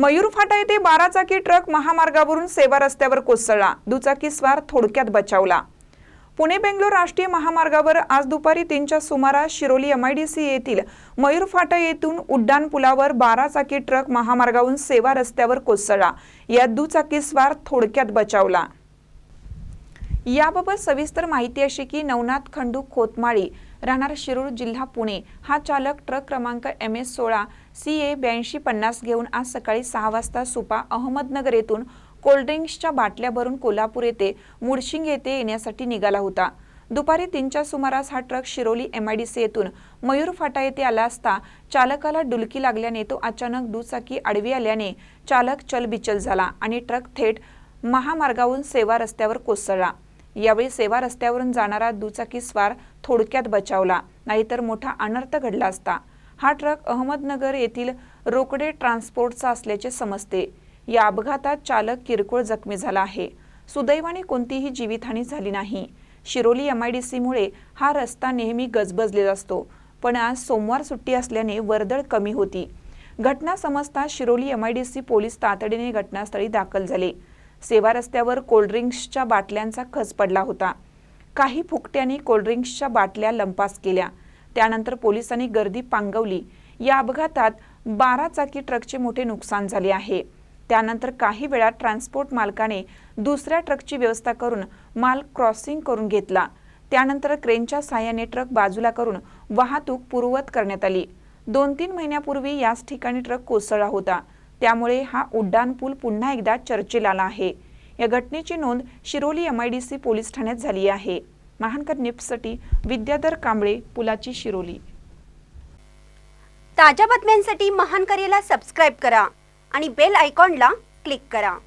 मयूर फाटा येथे बारा चाकी ट्रक महामार्गावरून सेवा रस्त्यावर कोसळला. दुचाकी स्वार थोडक्यात बचावला. पुणे बेंगलोर राष्ट्रीय महामार्गावर आज दुपारी तीनच्या सुमारास शिरोली एमआयडीसी येथील मयूर फाटा येथून उड्डाण पुलावर बारा चाकी ट्रक महामार्गावरून सेवा रस्त्यावर कोसळला. यात दुचाकी स्वार थोडक्यात बचावला. याबाबत सविस्तर माहिती अशी की नवनाथ खंडू खोतमाळी राहणार शिरूर जिल्हा पुणे. हा चालक ट्रक क्रमांक एम एस सोळा सी ए ब्याऐंशी पन्नास घेऊन आज सकाळी सहा वाजता सुपा अहमदनगर येथून कोल्ड्रिंक्सच्या बाटल्या भरून कोल्हापूर येथे मुडशिंग येथे येण्यासाठी निघाला होता. दुपारी तीनच्या सुमारास हा ट्रक शिरोली एमआयडीसी येथून मयूर फाटा येथे आला असता चालकाला डुलकी लागल्याने तो अचानक दुचाकी आडवी आल्याने चालक चलबिचल झाला आणि ट्रक थेट महामार्गावरून सेवा रस्त्यावर कोसळला. यावेळी सेवा रस्त्यावरून जाणारा दुचाकी स्वार थोडक्यात बचावला नाहीतर मोठा अनर्थ घडला असता. हा ट्रक अहमदनगर येथील रोकडे ट्रान्सपोर्टचा असल्याचे समजते. या अपघातात चालक किरकोळ जखमी झाला आहे. सुदैवाने कोणतीही जीवितहानी झाली नाही. शिरोली एम आय डी सीमुळे हा रस्ता नेहमी गजबजलेला असतो पण आज सोमवार सुट्टी असल्याने वर्दळ कमी होती. घटना समजता Shiroli M I D C police तातडीने घटनास्थळी दाखल झाले. सेवा रस्त्यावर कोल्ड्रिंक्सच्या बाटल्यांचा खच पडला होता. काही फुकट्यांनी कोल्ड्रिंक्सच्या बाटल्या लंपास केल्या. त्यानंतर पोलिसांनी गर्दी पांगवली. या अपघातात बारा चाकी ट्रकचे मोठे नुकसान झाले आहे. त्यानंतर काही वेळा ट्रान्सपोर्ट मालकाने दुसऱ्या ट्रकची व्यवस्था करून माल क्रॉसिंग करून घेतला. त्यानंतर क्रेनच्या साहाय्याने ट्रक बाजूला करून वाहतूक पूर्ववत करण्यात आली. दोन तीन महिन्यापूर्वी याच ठिकाणी ट्रक कोसळला होता. त्यामुळे हा उड्डाण पूल पुन्हा एकदा चर्चेला आला आहे. या घटनेची नोंद Shiroli M I D C police ठाण्यात झाली आहे. महानकर निप्ससाठी विद्याधर कांबळे पुलाची शिरोली. ताज्या बातम्यांसाठी महानकरेला सबस्क्राईब करा आणि बेल आयकॉनला क्लिक करा.